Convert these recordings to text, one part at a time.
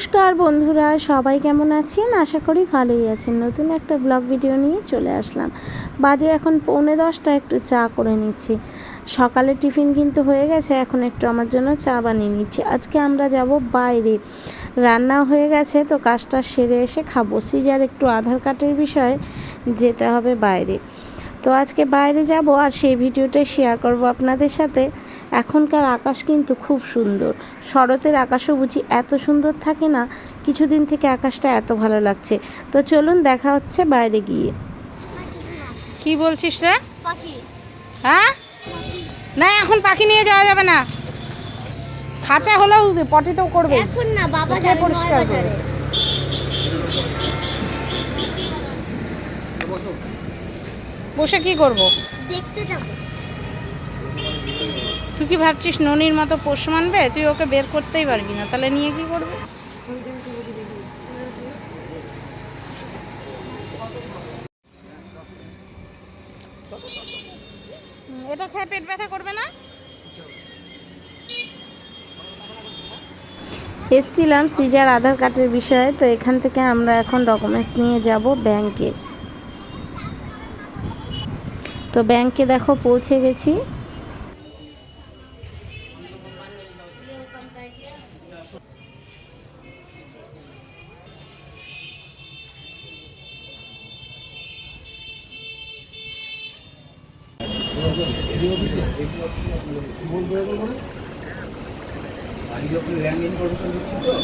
নমস্কার বন্ধুরা, সবাই কেমন আছেন? আশা করি ভালোই আছেন। নতুন একটা ব্লগ ভিডিও নিয়ে চলে আসলাম। বাজে এখন পৌনে দশটা, একটু চা করে নিচ্ছি। সকালে টিফিন কিন্তু হয়ে গেছে, এখন একটু আমার জন্য চা বানিয়ে নিচ্ছি। আজকে আমরা যাব বাইরে। রান্না হয়ে গেছে, তো কাজটা সেরে এসে খাব। সিজার একটু আধার কার্ডের বিষয়ে যেতে হবে বাইরে। তো আজকে বাইরে যাব আর সেই ভিডিওটাই শেয়ার করব আপনাদের সাথে। এখনকার আকাশ কিন্তু খুব সুন্দর। শরতের আকাশও বুঝি এত সুন্দর থাকে না কিছুদিন থেকে আকাশটা এত ভালো লাগছে। তো চলুন দেখা হচ্ছে বাইরে গিয়ে। কি বলছিস রে? পাখি। হ্যাঁ? না এখন পাখি নিয়ে যাওয়া যাবে না। খাঁচা হলেও পটিতেও করবে। এখন না বাবা যাবে পরিষ্কার করবে? বসে কি করব? দেখতে যাব। তুই কি ভাবছিস ননির মতো পোষ মানবে? তুই ওকে বের করতেই পারবি না, তাহলে নিয়ে কি করবে? এটা খেয়ে পেট ব্যথা করবে না? এসছিলাম সিজার আধার কার্ডের বিষয়ে, তো এখান থেকে আমরা এখন ডকুমেন্টস নিয়ে যাব ব্যাংকে তো ব্যাংকে দেখো পৌঁছে গেছি।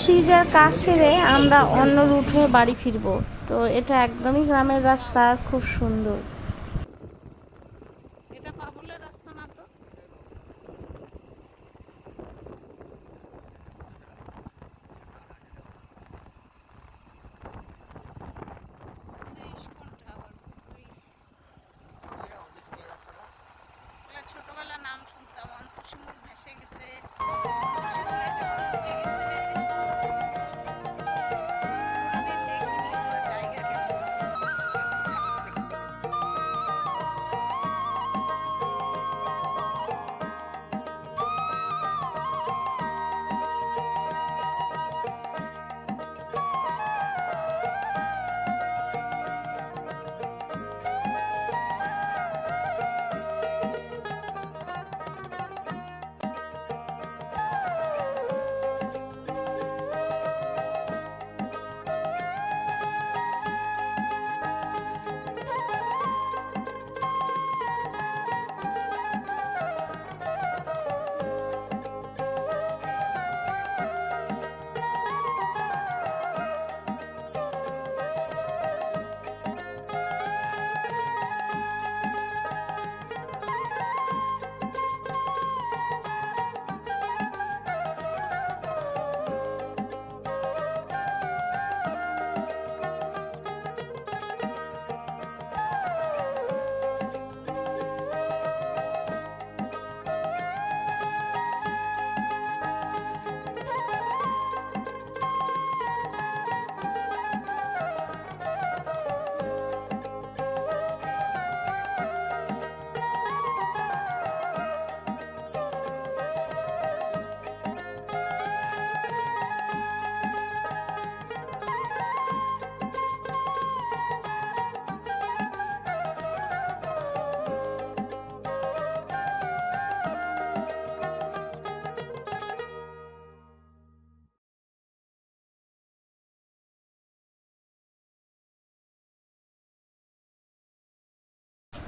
ফ্রিজার কাজ সেরে আমরা অন্য রুট হয়ে বাড়ি ফিরবো। তো এটা একদমই গ্রামের রাস্তা, খুব সুন্দর। üzere.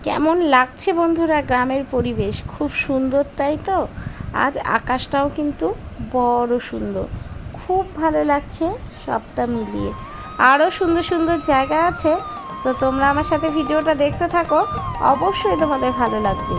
কেমন লাগছে বন্ধুরা গ্রামের পরিবেশ? খুব সুন্দর, তাই তো? আজ আকাশটাও কিন্তু বড় সুন্দর। খুব ভালো লাগছে সবটা মিলিয়ে। আরও সুন্দর সুন্দর জায়গা আছে। তো তোমরা আমার সাথে ভিডিওটা দেখতে থাকো। অবশ্যই তোমাদের ভালো লাগবে।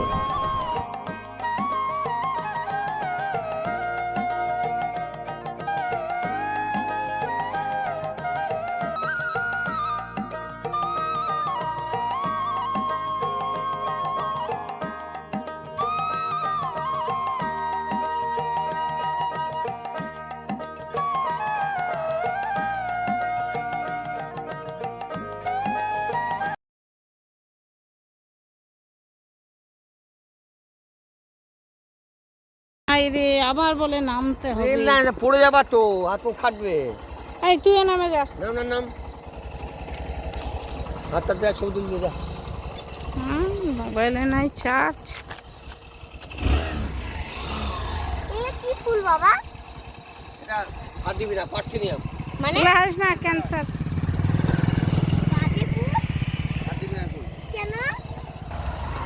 রে আবার বলে নামতে হবে। রেল লাইন পড়ে যাবার তো হাত মুখ ফাটবে। এই তুইও নামে যা। নাম নাম নাম। আচ্ছা দেখ ছবি তুলতে যা। মোবাইলে নাই চার্জ কি ফুল বাবা? এটা হাত দিবি না পারছি নি। মানে না ক্যান্সার গাছে ফুল হাত দিবি না এখন কেন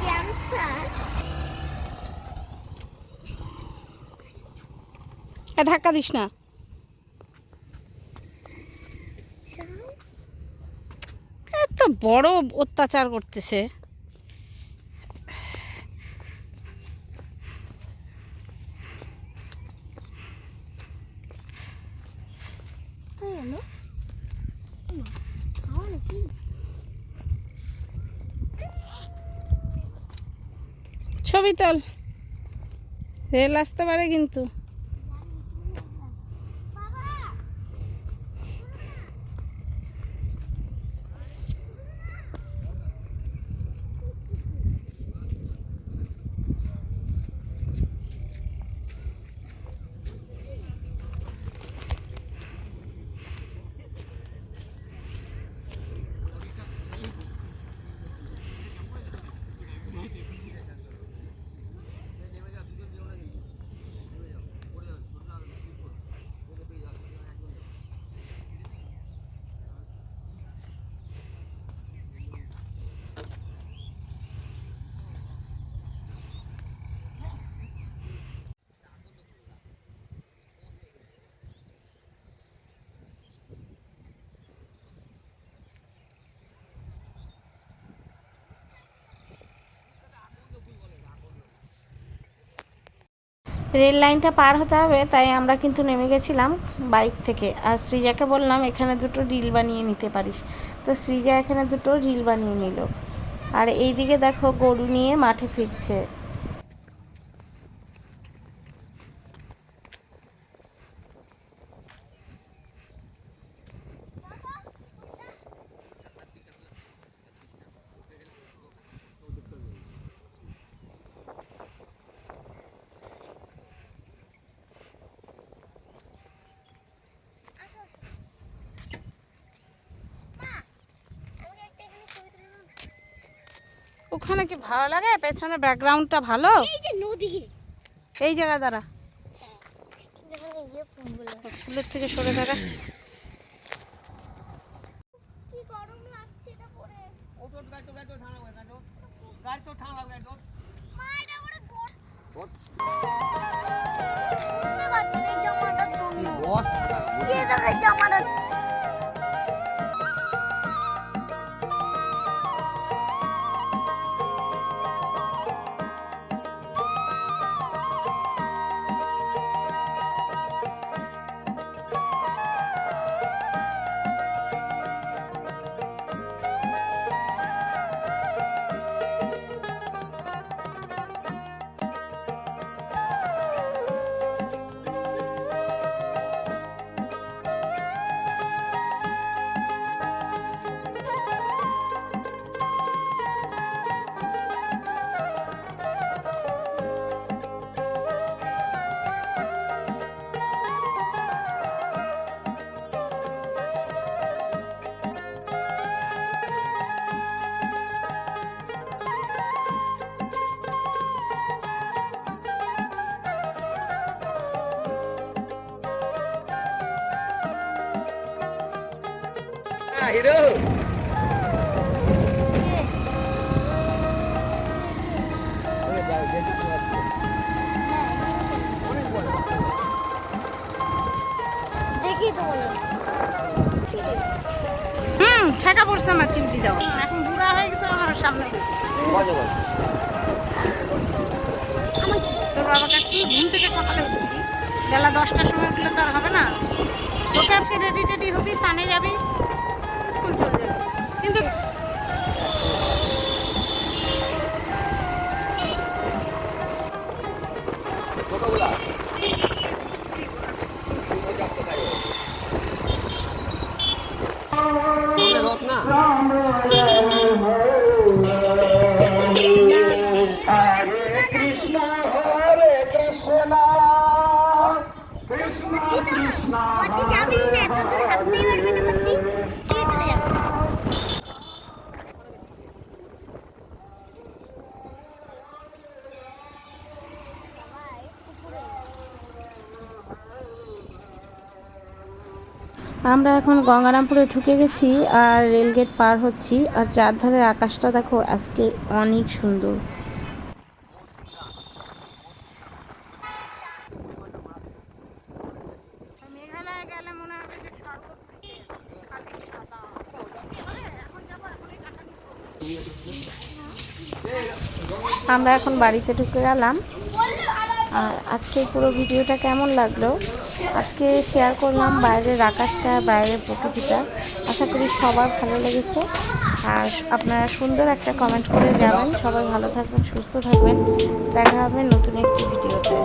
ক্যান্সার এ ধাক্কা দিস না। এত বড় অত্যাচার করতেছে। ছবি তোল। রেল আসতে পারে কিন্তু। রেল লাইনটা পার হতে হবে, তাই আমরা কিন্তু নেমে গেছিলাম বাইক থেকে। আর শ্রীজাকে বললাম, এখানে দুটো রিল বানিয়ে নিতে পারিস। তো সৃজা এখানে দুটো রিল বানিয়ে নিল। আর এইদিকে দেখো গরু নিয়ে মাঠে ফিরছে আসো আসো মা আমি একটা এখানে ছবি তুলে নাও না। ওখানে কি ভালো লাগে? পেছনে ব্যাকগ্রাউন্ডটা ভালো? এই যে নদী এই জায়গা দ্বারা যেখানে গিয়ে ফুলগুলো ফুলের থেকে সরে দাঁড়া। কি হিরো। হুম, ঠেকা পড়ছে আমার চিমটি দাও। এখন বুড়া হয়ে গেছে আমার সামনে। তোর বাবাকে একটু ঘুম থেকে সকালে উঠবি? বেলা দশটার সময় উঠলে তো আর হবে না। তোকে আর সে রেডি টেডি হবি, সানে যাবে? কিন্তু Hare Krishna, আমরা এখন গঙ্গারামপুরে ঢুকে গেছি আর রেলগেট পার হচ্ছি। আর চারধারের আকাশটা দেখো আজকে অনেক সুন্দর। আমরা এখন বাড়িতে ঢুকে গেলাম। আর আজকে পুরো ভিডিওটা কেমন লাগল? আজকে শেয়ার করলাম বাইরের আকাশটা, বাইরের প্রকৃতিটা। আশা করি সবার ভালো লেগেছে। আর আপনারা সুন্দর একটা কমেন্ট করে যাবেন সবাই ভালো থাকবেন, সুস্থ থাকবেন। দেখা হবে নতুন একটি ভিডিওতে